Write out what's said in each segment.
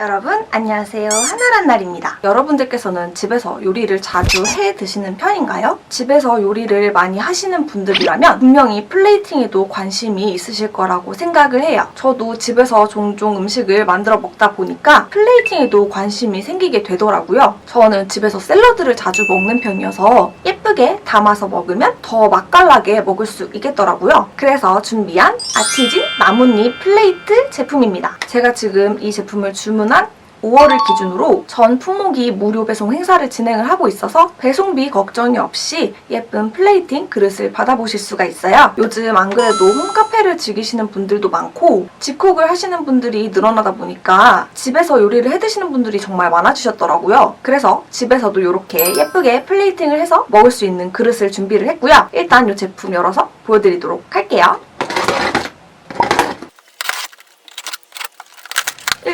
여러분 안녕하세요. 하나란 날입니다. 여러분들께서는 집에서 요리를 자주 해 드시는 편인가요? 집에서 요리를 많이 하시는 분들이라면 분명히 플레이팅에도 관심이 있으실 거라고 생각을 해요. 저도 집에서 종종 음식을 만들어 먹다 보니까 플레이팅에도 관심이 생기게 되더라고요. 저는 집에서 샐러드를 자주 먹는 편이어서 예 쁘게 담아서 먹으면 더 맛깔나게 먹을 수 있겠더라고요. 그래서 준비한 아티진 나뭇잎 플레이트 제품입니다. 제가 지금 이 제품을 주문한 5월을 기준으로 전 품목이 무료 배송 행사를 진행을 하고 있어서 배송비 걱정이 없이 예쁜 플레이팅 그릇을 받아보실 수가 있어요. 요즘 안 그래도 홈카페를 즐기시는 분들도 많고 집콕을 하시는 분들이 늘어나다 보니까 집에서 요리를 해 드시는 분들이 정말 많아지셨더라고요. 그래서 집에서도 이렇게 예쁘게 플레이팅을 해서 먹을 수 있는 그릇을 준비를 했고요. 일단 이 제품 열어서 보여드리도록 할게요.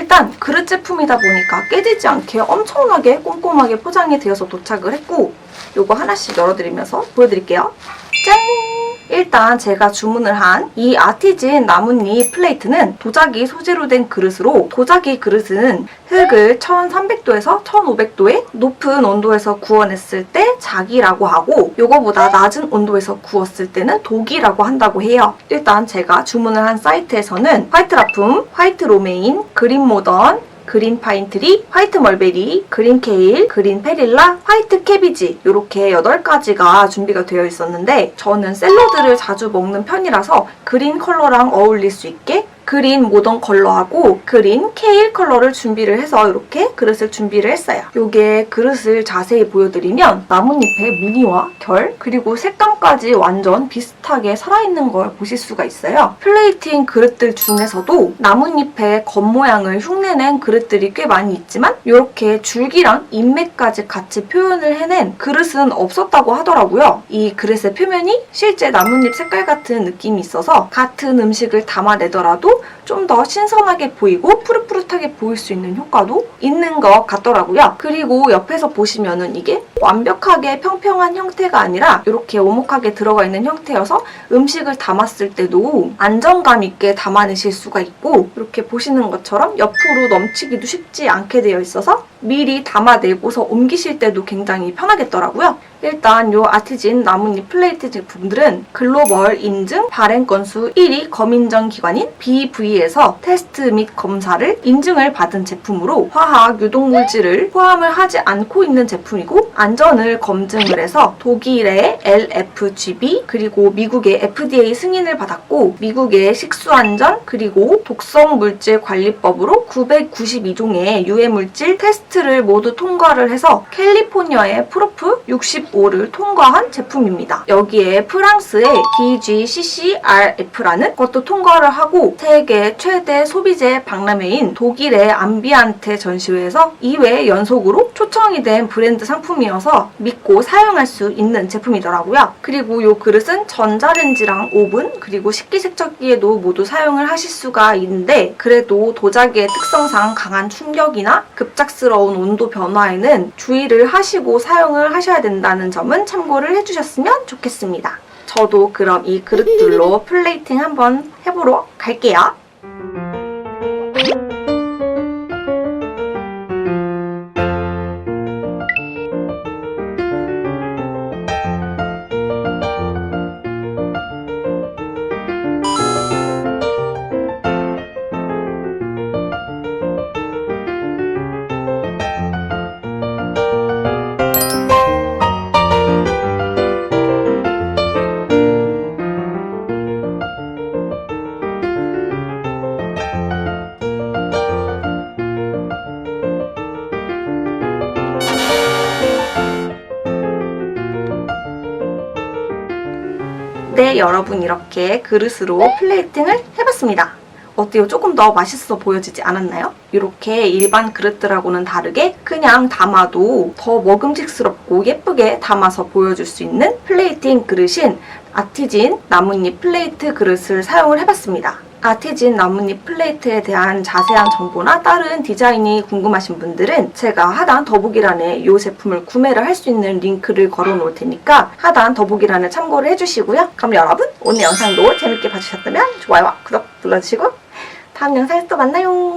일단 그릇 제품이다 보니까 깨지지 않게 엄청나게 꼼꼼하게 포장이 되어서 도착을 했고 요거 하나씩 열어드리면서 보여드릴게요. 짠! 일단 제가 주문을 한 이 아티진 나뭇잎 플레이트는 도자기 소재로 된 그릇으로 도자기 그릇은 흙을 1300도에서 1500도의 높은 온도에서 구워냈을 때 자기라고 하고 요거보다 낮은 온도에서 구웠을 때는 독이라고 한다고 해요. 일단 제가 주문을 한 사이트에서는 화이트 라품, 화이트 로메인, 그린 모던, 그린 파인트리, 화이트 멀베리, 그린 케일, 그린 페릴라, 화이트 캐비지. 이렇게 8가지가 준비가 되어 있었는데 저는 샐러드를 자주 먹는 편이라서 그린 컬러랑 어울릴 수 있게 그린 모던 컬러하고 그린 케일 컬러를 준비를 해서 이렇게 그릇을 준비를 했어요. 요게 그릇을 자세히 보여드리면 나뭇잎의 무늬와 결 그리고 색감까지 완전 비슷하게 살아있는 걸 보실 수가 있어요. 플레이팅 그릇들 중에서도 나뭇잎의 겉모양을 흉내낸 그릇들이 꽤 많이 있지만 이렇게 줄기랑 인맥까지 같이 표현을 해낸 그릇은 없었다고 하더라고요. 이 그릇의 표면이 실제 나뭇잎 색깔 같은 느낌이 있어서 같은 음식을 담아내더라도 좀 더 신선하게 보이고 푸릇푸릇하게 보일 수 있는 효과도 있는 것 같더라고요. 그리고 옆에서 보시면은 이게 완벽하게 평평한 형태가 아니라 이렇게 오목하게 들어가 있는 형태여서 음식을 담았을 때도 안정감 있게 담아내실 수가 있고 이렇게 보시는 것처럼 옆으로 넘치기도 쉽지 않게 되어 있어서 미리 담아내고서 옮기실 때도 굉장히 편하겠더라고요. 일단 이 아티진 나뭇잎 플레이트 제품들은 글로벌 인증 발행 건수 1위 검인정 기관인 BV에서 테스트 및 검사를 인증을 받은 제품으로 화학 유독물질을 포함을 하지 않고 있는 제품이고 안 전을 검증을 해서 독일의 LFGB 그리고 미국의 FDA 승인을 받았고 미국의 식수안전 그리고 독성물질 관리법으로 992종의 유해물질 테스트를 모두 통과를 해서 캘리포니아의 프로프 65를 통과한 제품입니다. 여기에 프랑스의 DGCCRF라는 것도 통과를 하고 세계 최대 소비재 박람회인 독일의 암비안테 전시회에서 2회 연속으로 초청이 된 브랜드 상품이 어서 믿고 사용할 수 있는 제품이더라고요. 그리고 이 그릇은 전자레인지랑 오븐 그리고 식기세척기에도 모두 사용을 하실 수가 있는데 그래도 도자기의 특성상 강한 충격이나 급작스러운 온도 변화에는 주의를 하시고 사용을 하셔야 된다는 점은 참고를 해주셨으면 좋겠습니다. 저도 그럼 이 그릇들로 플레이팅 한번 해보러 갈게요. 네, 여러분 이렇게 그릇으로 플레이팅을 해봤습니다. 어때요? 조금 더 맛있어 보여지지 않았나요? 이렇게 일반 그릇들하고는 다르게 그냥 담아도 더 먹음직스럽고 예쁘게 담아서 보여줄 수 있는 플레이팅 그릇인 아티진 나뭇잎 플레이트 그릇을 사용을 해봤습니다. 아티진 나뭇잎 플레이트에 대한 자세한 정보나 다른 디자인이 궁금하신 분들은 제가 하단 더보기란에 이 제품을 구매를 할 수 있는 링크를 걸어 놓을 테니까 하단 더보기란을 참고를 해주시고요. 그럼 여러분 오늘 영상도 재밌게 봐주셨다면 좋아요와 구독 눌러주시고 다음 영상에서 또 만나요.